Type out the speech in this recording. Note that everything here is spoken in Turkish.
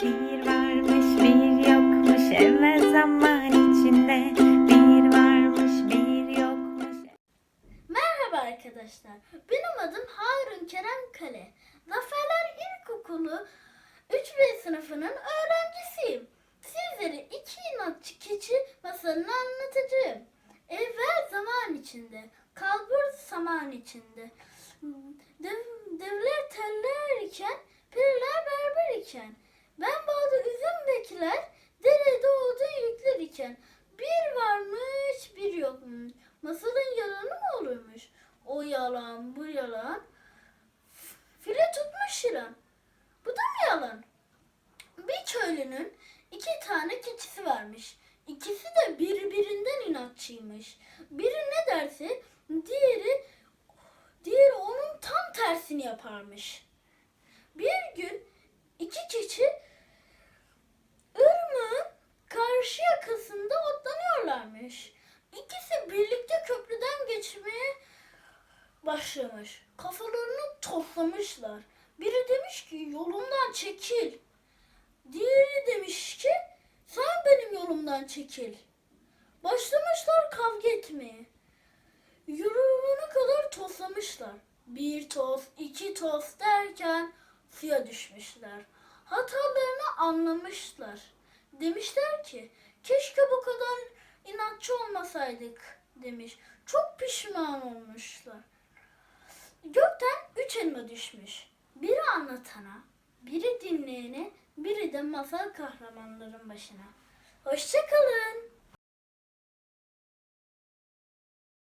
Bir varmış bir yokmuş evvel zaman içinde Bir varmış bir yokmuş Merhaba arkadaşlar. Benim adım Harun Kerem Kale. Zaferler İlkokulu 3B sınıfının öğrencisiyim. Sizlere iki inatçı keçi masalını anlatacağım. Evvel zaman içinde, kalbur zaman içinde. Dev, devler teller iken, periler berber iken. Bekler, derede odun yükler. Bir varmış, bir yokmuş. Masalın yalanı mı olurmuş? O yalan, bu yalan. File tutmuş yılan. Bu da mı yalan? Bir köylünün iki tane keçisi varmış. İkisi de birbirinden inatçıymış. Biri ne derse diğeri diğeri onun tam tersini yaparmış. Bir gün iki otlanıyorlarmış. İkisi birlikte köprüden geçmeye başlamış. Kafalarını toplamışlar. Biri demiş ki yolumdan çekil. Diğeri demiş ki sen benim yolumdan çekil. Başlamışlar kavga etmeye. Yorulana kadar toslamışlar. Bir toz, iki toz derken suya düşmüşler. Hatalarını anlamışlar. Demişler ki keşke bu kadar inatçı olmasaydık demiş. Çok pişman olmuşlar. Gökten üç elma düşmüş. Biri anlatana, biri dinleyene, biri de masal kahramanların başına. Hoşçakalın.